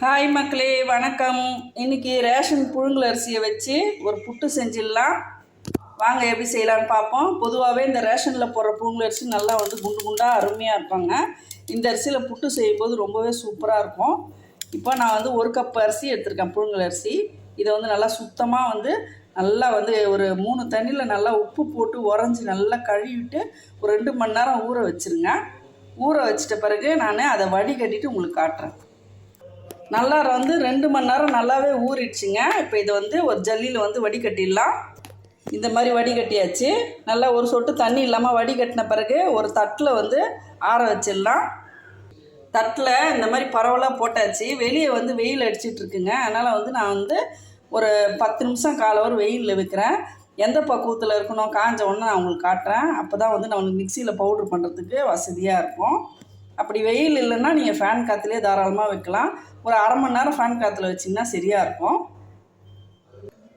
Hi மக்களே வணக்கம். இன்னைக்கு ரேஷன் புழுங்கல் அரிசியை வச்சு ஒரு புட்டு செஞ்சிடலாம். வாங்க எப்படி செய்யலாம்னு பார்ப்போம். பொதுவாகவே இந்த ரேஷனில் போடுற புழுங்கல் அரிசி நல்லா வந்து குண்டு குண்டாக அருமையாக இருப்பாங்க இந்த அரிசியில் புட்டு செய்யும்போது ரொம்பவே சூப்பராக இருக்கும். இப்போ நான் வந்து ஒரு கப் அரிசி எடுத்திருக்கேன் புழுங்கல் அரிசி. இதை வந்து நல்லா சுத்தமாக வந்து நல்லா வந்து ஒரு மூணு தண்ணியில் நல்லா உப்பு போட்டு உறைஞ்சி நல்லா கழுவிட்டு ஒரு ரெண்டு மணி நேரம் ஊற வச்சுருங்க. ஊற வச்சிட்ட பிறகு நான் அதை வடிகட்டிட்டு உங்களுக்கு காட்டுறேன். நல்லா வந்து ரெண்டு மணி நேரம் நல்லாவே ஊறிடுச்சுங்க. இப்போ இதை வந்து ஒரு ஜல்லியில் வந்து வடிகட்டிடலாம். இந்த மாதிரி வடிகட்டியாச்சு. நல்லா ஒரு சொட்டு தண்ணி இல்லாமல் வடிகட்டின பிறகு ஒரு தட்டில் வந்து ஆற வச்சிடலாம். தட்டில் இந்த மாதிரி பரவலாக போட்டாச்சு. வெளியே வந்து வெயில் அடிச்சிட்ருக்குங்க அதனால் வந்து நான் வந்து ஒரு பத்து நிமிஷம் காலை ஒரு வெயிலில் வைக்கிறேன். எந்த பக்குவத்தில் இருக்கணும் காஞ்ச உடனே நான் உங்களுக்கு காட்டுறேன். அப்போ தான் வந்து நம்மளுக்கு மிக்சியில் பவுட்ரு பண்ணுறதுக்கு வசதியாக இருக்கும். அப்படி வெயில் இல்லைன்னா நீங்கள் ஃபேன் காற்றுலேயே தாராளமாக வைக்கலாம். ஒரு அரை மணி நேரம் ஃபேன் காற்றுல வச்சிங்கன்னா சரியாக இருக்கும்.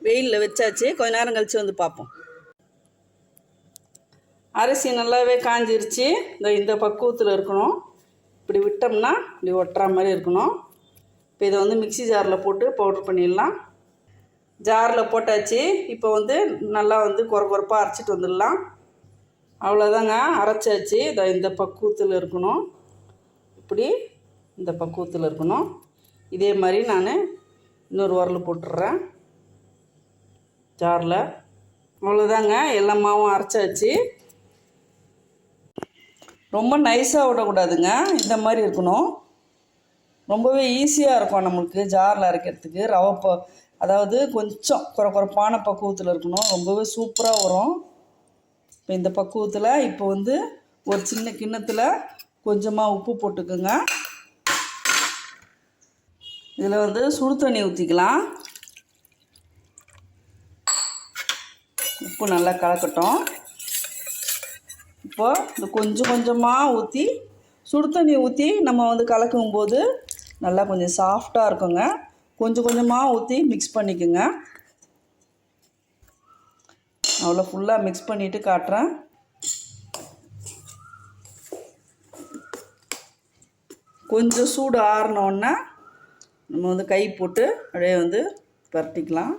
வெயிலில் வச்சாச்சு. கொஞ்ச நேரம் கழித்து வந்து பார்ப்போம். அரிசி நல்லாவே காஞ்சிருச்சு. இந்த இந்த பக்குவத்தில் இருக்கணும். இப்படி விட்டோம்னா இப்படி ஒட்டுற மாதிரி இருக்கணும். இப்போ இதை வந்து மிக்ஸி ஜாரில் போட்டு பவுட்ரு பண்ணிடலாம். ஜாரில் போட்டாச்சு. இப்போ வந்து நல்லா வந்து குறை குறைப்பாக அரைச்சிட்டு வந்துடலாம். அவ்வளோதாங்க அரைச்சாச்சு. இதை இந்த பக்குவத்தில் இருக்கணும். இப்படி இந்த பக்குவத்தில் இருக்கணும். இதே மாதிரி நான் இன்னொரு உரல் போட்டுடுறேன் ஜாரில். அவ்வளோதாங்க எல்லா மாவும் அரைச்சாச்சு. ரொம்ப நைஸாக விடக்கூடாதுங்க. இந்த மாதிரி இருக்கணும். ரொம்பவே ஈஸியாக இருக்கும் நம்மளுக்கு ஜாரில் அரைக்கிறதுக்கு. ரவை ப அதாவது கொஞ்சம் குறை குறைப்பான பக்குவத்தில் இருக்கணும். ரொம்பவே சூப்பராக வரும். இப்போ இந்த பக்குவத்தில் இப்போ வந்து ஒரு சின்ன கிண்ணத்தில் கொஞ்சமாக உப்பு போட்டுக்கோங்க. இதில் வந்து சுடு தண்ணி ஊற்றிக்கலாம் உப்பு நல்லா கலக்கட்டும். இப்போது இந்த கொஞ்சம் கொஞ்சமாக ஊற்றி சுடு தண்ணி ஊற்றி நம்ம வந்து கலக்கும் போது நல்லா கொஞ்சம் சாஃப்டாக இருக்குங்க. கொஞ்சம் கொஞ்சமாக ஊற்றி மிக்ஸ் பண்ணிக்கோங்க. அவ்வளோ ஃபுல்லாக மிக்ஸ் பண்ணிவிட்டு காட்டுறேன். கொஞ்சம் சூடு ஆறினோன்னா நம்ம வந்து கை போட்டு அப்படியே வந்து பரட்டிக்கலாம்.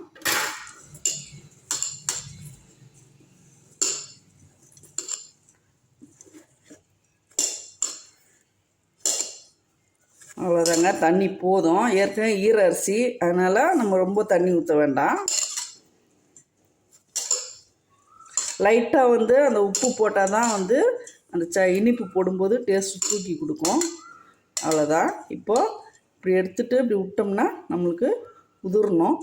அவ்வளோதாங்க. தண்ணி போதும். ஏற்கனவே ஈர அரிசி. அதனால் நம்ம ரொம்ப தண்ணி ஊற்ற வேண்டாம். லைட்டாக வந்து அந்த உப்பு போட்டால் தான் வந்து அந்த ச இனிப்பு போடும்போது டேஸ்ட் தூக்கி கொடுக்கும். அவ்வளோதான் இப்போது இப்படி எடுத்துகிட்டு இப்படி விட்டோம்னா நம்மளுக்கு உதிரணும்.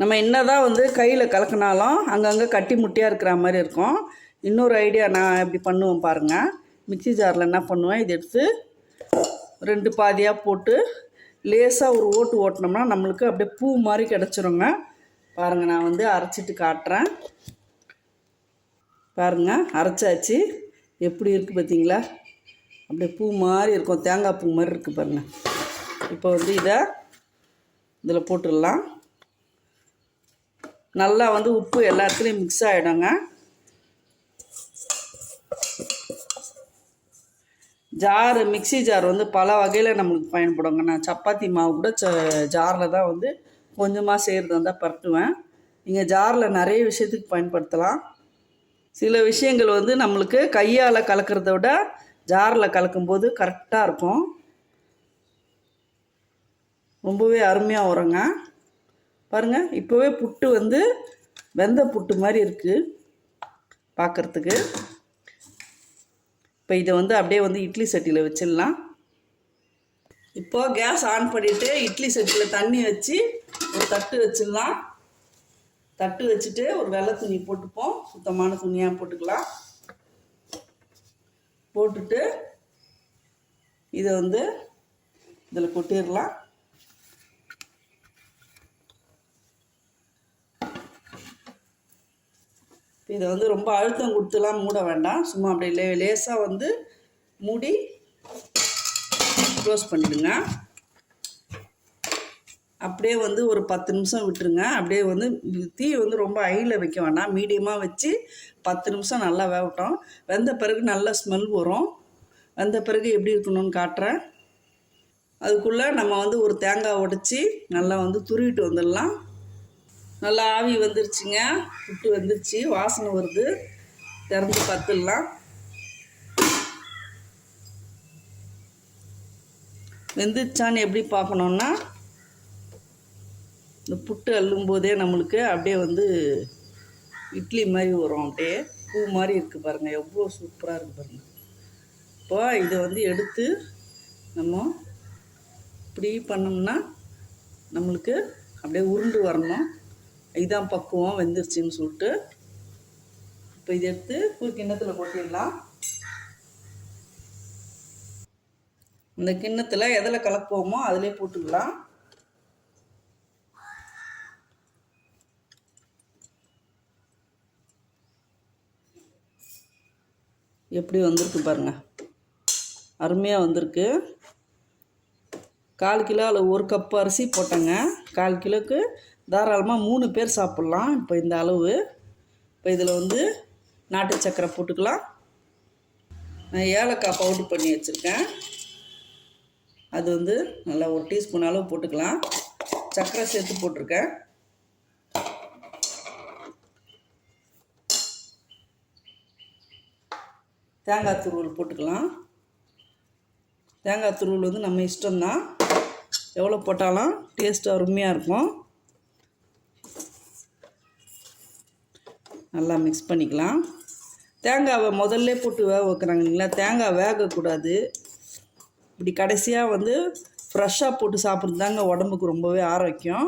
நம்ம என்ன தான் வந்து கையில் கலக்கினாலும் அங்கங்கே கட்டி முட்டியாக இருக்கிற மாதிரி இருக்கும். இன்னொரு ஐடியா நான் இப்படி பண்ணுவேன் பாருங்கள் மிக்சி ஜாரில் என்ன பண்ணுவேன்? இதை எடுத்து ரெண்டு பாதியாக போட்டு லேசாக ஒரு ஓட்டு ஓட்டினோம்னா நம்மளுக்கு அப்படியே பூ மாதிரி கிடச்சிருங்க. பாருங்கள் நான் வந்து அரைச்சிட்டு காட்டுறேன். பாருங்கள் அரைச்சாச்சு. எப்படி இருக்குது பார்த்தீங்களா அப்படியே பூ மாதிரி இருக்கும். தேங்காய் பூ மாதிரி இருக்குது பாருங்கள் இப்போ வந்து இதை இதில் போட்டுடலாம். நல்லா வந்து உப்பு எல்லாத்துலேயும் மிக்ஸ் ஆகிடுங்க ஜாரு மிக்ஸி ஜார் வந்து பல வகையில் நம்மளுக்கு பயன்படுங்க. நான் சப்பாத்தி மாவு கூட ச ஜாரில் தான் வந்து கொஞ்சமாக செய்கிறது இருந்தால் பரட்டுவேன். நீங்கள் ஜாரில் நிறைய விஷயத்துக்கு பயன்படுத்தலாம். சில விஷயங்கள் வந்து நம்மளுக்கு கையால் கலக்கிறத விட ஜாரில் கலக்கும்போது கரெக்டாக இருக்கும். ரொம்பவே அருமையாக வருங்க. பாருங்கள் இப்போவே புட்டு வந்து வெந்த புட்டு மாதிரி இருக்குது பார்க்குறதுக்கு இப்போ இதை வந்து அப்படியே வந்து இட்லி சட்டியில் வச்சிடலாம். இப்போது கேஸ் ஆன் பண்ணிவிட்டு இட்லி சட்டியில் தண்ணி வச்சு ஒரு தட்டு வச்சிடலாம். தட்டு வச்சுட்டு ஒரு வெள்ளை துணி போட்டுப்போம். சுத்தமான துணியாக போட்டுக்கலாம். போட்டுட்டு இதை வந்து இதில் கொட்டிடலாம். இதை வந்து ரொம்ப அழுத்தம் கொடுத்துலாம் மூட வேண்டாம். சும்மா அப்படியே லே லேசாக வந்து மூடி க்ளோஸ் பண்ணிடுங்க. அப்படியே வந்து ஒரு பத்து நிமிஷம் விட்டுருங்க. அப்படியே வந்து தீ வந்து ரொம்ப ஐயில் வைக்க வேண்டாம். மீடியமாக வச்சு பத்து நிமிஷம் நல்லா வேகட்டும் வெந்த பிறகு நல்ல ஸ்மெல் வரும். வெந்த பிறகு எப்படி இருக்கணும்னு காட்டுறேன். அதுக்குள்ளே நம்ம வந்து ஒரு தேங்காய் உடச்சி நல்லா வந்து துருவிட்டு வந்துடலாம். நல்லா ஆவி வந்துருச்சுங்க. புட்டு வந்துருச்சு. வாசனை வருது. திறந்து பத்துடலாம் வெந்துச்சான்னு எப்படி பார்க்கணுன்னா இந்த புட்டு அள்ளும் போதே நம்மளுக்கு அப்படியே வந்து இட்லி மாதிரி வரும் அப்படியே. பூ மாதிரி இருக்குது பாருங்கள் எவ்வளோ சூப்பராக இருக்குது பாருங்கள் இப்போ இதை வந்து எடுத்து நம்ம இப்படி பண்ணோம்னா நம்மளுக்கு அப்படியே உருண்டு வரணும். இதுதான் பக்குவம் வெந்துருச்சின்னு சொல்லிட்டு. இப்போ இதை எடுத்து ஒரு கிண்ணத்தில் கொட்டிடலாம். இந்த கிண்ணத்தில் எதில் கலப்போமோ அதிலே போட்டுக்கலாம். எப்படி வந்திருக்கு பாருங்க. அருமையாக வந்திருக்கு. கால் கிலோ அதில் ஒரு கப் அரிசி போட்டேங்க. கால் கிலோக்கு தாராளமாக மூணு பேர் சாப்பிட்லாம். இப்போ இந்த அளவு. இப்போ இதில் வந்து நாட்டு சக்கரை போட்டுக்கலாம். நான் ஏலக்காய் பவுட்ரு பண்ணி வச்சுருக்கேன். அது வந்து நல்லா ஒரு டீஸ்பூன் அளவு போட்டுக்கலாம். சர்க்கரை சேர்த்து போட்டிருக்கேன். தேங்காய் துருவல் போட்டுக்கலாம். தேங்காய் துருவல் வந்து நம்ம இஷ்டம்தான். எவ்வளோ போட்டாலும் டேஸ்ட் அருமையாக இருக்கும். நல்லா மிக்ஸ் பண்ணிக்கலாம். தேங்காவை முதல்ல போட்டு வேக வைக்கிறாங்க இல்லைங்களா? தேங்காய் வேகக்கூடாது. இப்படி கடைசியாக வந்து ஃப்ரெஷ்ஷாக போட்டு சாப்பிட்றது தாங்க உடம்புக்கு ரொம்பவே ஆரோக்கியம்.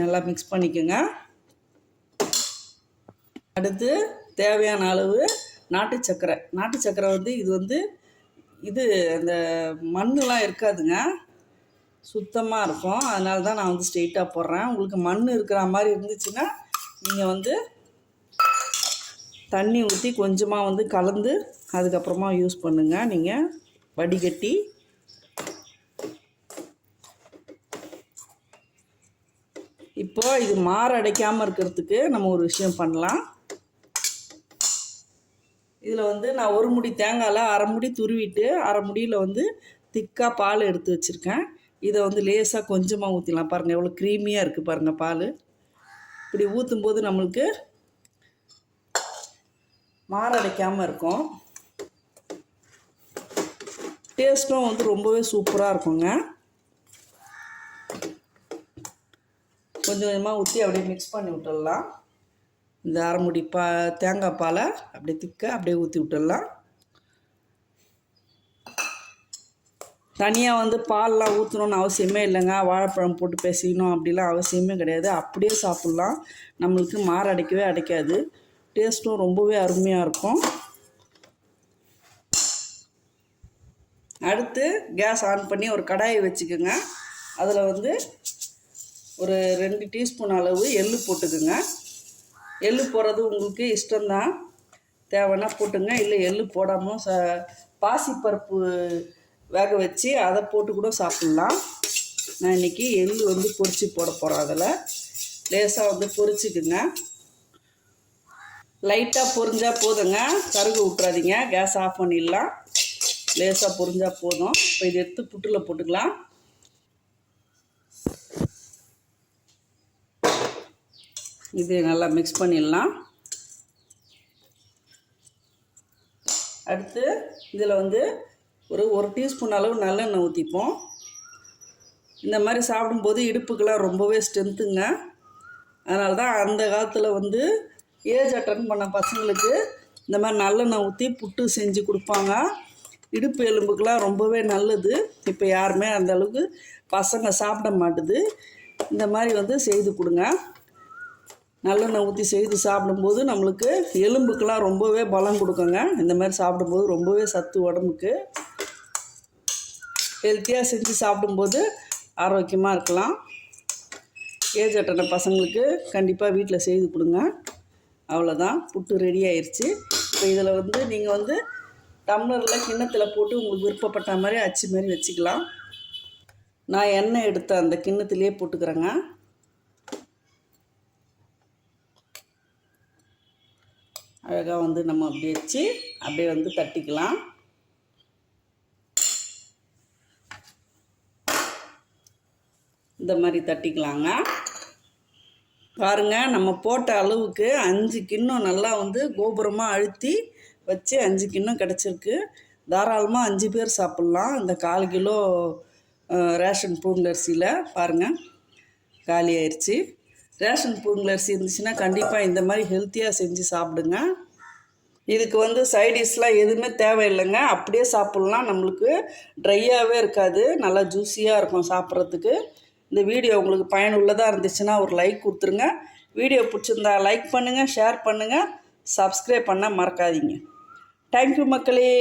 நல்லா மிக்ஸ் பண்ணிக்கோங்க. அடுத்து தேவையான அளவு நாட்டு சக்கரை. நாட்டு சக்கரை வந்து இது வந்து இது அந்த மண்ணெலாம் இருக்காதுங்க. சுத்தமாக இருக்கும். அதனால தான் நான் வந்து ஸ்ட்ரெயிட்டாக போடுறேன். உங்களுக்கு மண் இருக்கிற மாதிரி இருந்துச்சுன்னா நீங்கள் வந்து தண்ணி ஊற்றி கொஞ்சமாக வந்து கலந்து அதுக்கப்புறமா யூஸ் பண்ணுங்கள் நீங்கள் வடிகட்டி இப்போ இது மாற அடைக்காமல் இருக்கிறதுக்கு நம்ம ஒரு விஷயம் பண்ணலாம். இதில் வந்து நான் ஒரு முடி தேங்காயில் அரை முடி துருவிட்டு அரை முடியில் வந்து திக்காக பால் எடுத்து வச்சுருக்கேன். இதை வந்து லேசாக கொஞ்சமாக ஊற்றிடலாம் பாருங்கள் எவ்வளோ க்ரீமியாக இருக்குது பாருங்கள் பால். இப்படி ஊற்றும் போது நம்மளுக்கு மாரடைக்காமல் இருக்கும். டேஸ்ட்டும் வந்து ரொம்பவே சூப்பராக இருக்குங்க. கொஞ்சம் கொஞ்சமாக ஊற்றி அப்படியே மிக்ஸ் பண்ணி விட்டுடலாம். இந்த அரைமுடி பா தேங்காய் பாலை அப்படியே திக்க அப்படியே ஊற்றி விட்டுடலாம். தனியாக வந்து பால்லாம் ஊற்றணுன்னு அவசியமே இல்லைங்க. வாழைப்பழம் போட்டு பேசிக்கணும் அப்படிலாம் அவசியமே கிடையாது. அப்படியே சாப்பிட்லாம். நம்மளுக்கு மாறு அடைக்கவே அடைக்காது. டேஸ்ட்டும் ரொம்பவே அருமையாக இருக்கும். அடுத்து கேஸ் ஆன் பண்ணி ஒரு கடாயை வச்சுக்கோங்க. அதில் வந்து ஒரு ரெண்டு டீஸ்பூன் அளவு எள்ளு போட்டுக்குங்க. எள்ளு போடுறது உங்களுக்கு இஷ்டம்தான். தேவைன்னா போட்டுங்க. இல்லை எள்ளு போடாமல் ச பாசிப்பருப்பு வேக வச்சு அதை போட்டு கூட சாப்பிட்லாம். நான் இன்றைக்கி எள்ளு வந்து பொரித்து போட போகிறேன் அதில். லேசாக வந்து பொரிச்சுக்குங்க. லைட்டாக பொரிஞ்சால் போதுங்க. கருகு விட்றாதீங்க கேஸ் ஆஃப் பண்ணிடலாம். லேசாக பொரிஞ்சால் போதும். இப்போ இதை எடுத்து புட்டில் போட்டுக்கலாம். இது நல்லா மிக்ஸ் பண்ணிடலாம். அடுத்து இதில் வந்து ஒரு ஒரு டீஸ்பூன் அளவு நல்லெண்ணெய் ஊற்றிப்போம் இந்த மாதிரி சாப்பிடும்போது இடுப்புக்கெல்லாம் ரொம்பவே ஸ்ட்ரென்த்துங்க அதனால தான் அந்த காலத்தில் வந்து ஏஜ் அட்டன் பண்ண பசங்களுக்கு இந்த மாதிரி நல்லெண்ணெய் ஊற்றி புட்டு செஞ்சு கொடுப்பாங்க. இடுப்பு எலும்புக்கெலாம் ரொம்பவே நல்லது. இப்போ யாருமே அந்த அளவுக்கு பசங்க சாப்பிட மாட்டுது. இந்த மாதிரி வந்து செய்து கொடுங்க. நல்லெண்ணெய் ஊற்றி செய்து சாப்பிடும்போது நம்மளுக்கு எலும்புக்கெலாம் ரொம்பவே பலம் கொடுக்குங்க. இந்த மாதிரி சாப்பிடும்போது ரொம்பவே சத்து உடம்புக்கு ஹெல்த்தியாக செஞ்சு சாப்பிடும்போது ஆரோக்கியமாக இருக்கலாம். ஏஜ் அட்டன பசங்களுக்கு கண்டிப்பாக வீட்டில் செய்து கொடுங்க. அவ்வளோதான் புட்டு ரெடி ஆயிடுச்சு இப்போ இதில் வந்து நீங்கள் வந்து டம்ளரில் கிண்ணத்தில் போட்டு உங்களுக்கு விருப்பப்பட்ட மாதிரி அச்சு மாதிரி வச்சுக்கலாம். நான் எண்ணெய் எடுத்த அந்த கிண்ணத்துலேயே போட்டுக்கிறேங்க. அழகாக வந்து நம்ம அப்படி வச்சு அப்படியே வந்து தட்டிக்கலாம். இந்த மாதிரி தட்டிக்கலாங்க. பாருங்கள் நம்ம போட்ட அளவுக்கு அஞ்சு கிண்ணம் நல்லா வந்து கோபுரமாக அழுத்தி வச்சு அஞ்சு கிண்ணம் கிடச்சிருக்கு. தாராளமாக அஞ்சு பேர் சாப்பிட்லாம். இந்த கால் கிலோ ரேஷன் பூண்டரிசியில் பாருங்கள் காலி ஆயிடுச்சு ரேஷன் பூங்கரிசி இருந்துச்சுன்னா கண்டிப்பாக இந்த மாதிரி ஹெல்த்தியாக செஞ்சு சாப்பிடுங்க. இதுக்கு வந்து சைடிஷ்லாம் எதுவுமே தேவையில்லைங்க. அப்படியே சாப்பிட்லாம். நம்மளுக்கு ட்ரையாகவே இருக்காது. நல்லா ஜூஸியாக இருக்கும் சாப்பிட்றதுக்கு. இந்த வீடியோ உங்களுக்கு பயனுள்ளதாக இருந்துச்சுன்னா ஒரு லைக் கொடுத்துருங்க. வீடியோ பிடிச்சிருந்தா லைக் பண்ணுங்கள் ஷேர் பண்ணுங்கள் சப்ஸ்கிரைப் பண்ண மறக்காதீங்க. தேங்க்யூ மக்களே.